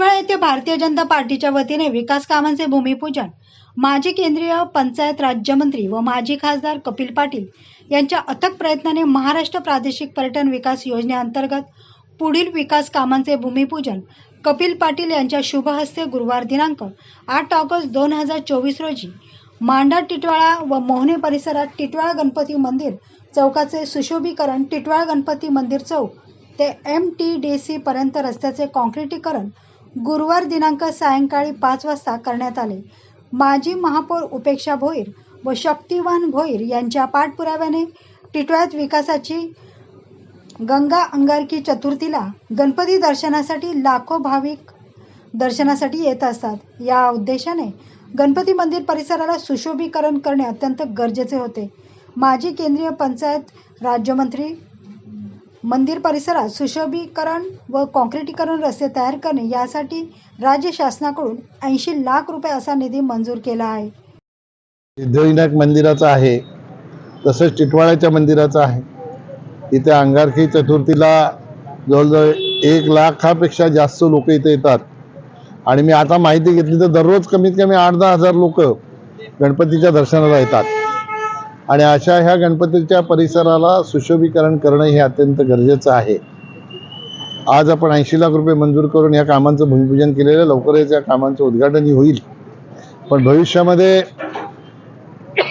टिटवाळा येथे भारतीय जनता पार्टीच्या वतीने विकास कामांचे भूमिपूजन माजी केंद्रीय पंचायत राज्यमंत्री व माजी खासदार कपिल पाटील यांच्या अथक प्रयत्नाने महाराष्ट्र प्रादेशिक पर्यटन विकास योजनेअंतर्गत पुढील विकास कामांचे भूमिपूजन कपिल पाटील यांच्या शुभ हस्ते गुरुवार दिनांक आठ ऑगस्ट दोन हजार चोवीस रोजी मांडा टिटवाळा व मोहने परिसरात टिटवाळा गणपती मंदिर चौकाचे सुशोभीकरण टिटवाळा गणपती मंदिर चौक ते एम टी डी सी पर्यंत रस्त्याचे कॉन्क्रिटीकरण गुरुवार दिनांक सायंकाळी पाच वाजता करण्यात आले. माजी महापौर उपेक्षा भोईर व शक्तिवान भोईर यांच्या पाठपुराव्याने टिटवाळ्यात विकासाची गंगा अंगारकी चतुर्थीला गणपती दर्शनासाठी लाखो भाविक दर्शनासाठी येत असतात. या उद्देशाने गणपती मंदिर परिसराला सुशोभीकरण करणे अत्यंत गरजेचे होते. माजी केंद्रीय पंचायत राज्यमंत्री मंदिर परिसरात सुशोभीकरण व काँक्रिटीकरण रस्ते तयार करणे यासाठी राज्य शासनाकडून ऐंशी लाख रुपये असा निधी मंजूर केला आहे. सिद्धिविनायक मंदिराचं आहे तसंच टिटवाळ्याच्या मंदिराचं आहे. इथे अंगारकी चतुर्थीला जवळजवळ एक लाखापेक्षा जास्त लोक इथे येतात. आणि मी आता माहिती घेतली तर दररोज कमीत कमी आठ दहा हजार लोक गणपतीच्या दर्शनाला येतात. आणि अशा ह्या गणपतीच्या परिसराला सुशोभीकरण करणं हे अत्यंत गरजेचं आहे. आज आपण ऐंशी लाख रुपये मंजूर करून या कामांचं भूमिपूजन केलेलं लवकरच या कामांचं उद्घाटनही होईल. पण भविष्यामध्ये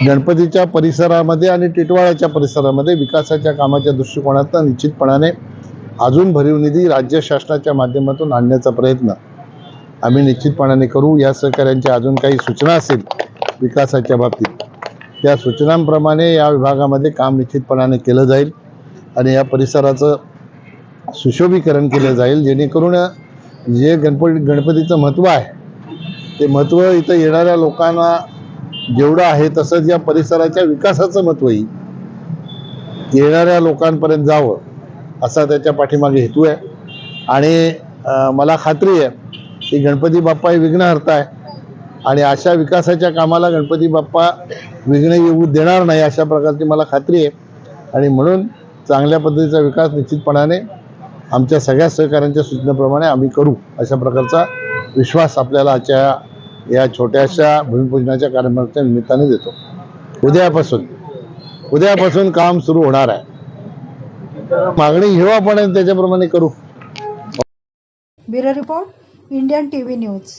गणपतीच्या परिसरामध्ये आणि टिटवाळ्याच्या परिसरामध्ये विकासाच्या कामाच्या दृष्टिकोनातून निश्चितपणाने अजून भरीव निधी राज्य शासनाच्या माध्यमातून आणण्याचा प्रयत्न आम्ही निश्चितपणाने करू. या सहकार्यांच्या अजून काही सूचना असेल विकासाच्या बाबतीत. त्या सूचनांप्रमाणे या विभागामध्ये काम निश्चितपणाने केलं जाईल आणि या परिसराचं सुशोभीकरण केलं जाईल. जेणेकरून जे गणपती गणपतीचं महत्त्व आहे ते महत्त्व इथं येणाऱ्या लोकांना जेवढं आहे तसंच या परिसराच्या विकासाचं महत्त्व येईल. येणाऱ्या लोकांपर्यंत जावं असा त्याच्या पाठीमागे हेतू आहे. आणि मला खात्री आहे की गणपती बाप्पा हे विघ्नहर्ता आहे. आणि अशा विकासाच्या कामाला गणपती बाप्पा विघ्न येऊ देणार नाही अशा प्रकारची मला खात्री आहे. आणि म्हणून चांगल्या पद्धतीचा विकास निश्चितपणाने आमच्या सगळ्या सहकाऱ्यांच्या सूचनेप्रमाणे आम्ही करू अशा प्रकारचा विश्वास आपल्याला आजच्या या छोट्याशा भूमिपूजनाच्या कार्यक्रमाच्या निमित्ताने देतो. उद्यापासून उद्यापासून काम सुरू होणार आहे. मागणी घेऊ आपण त्याच्याप्रमाणे करू. Bureau report Indian TV news.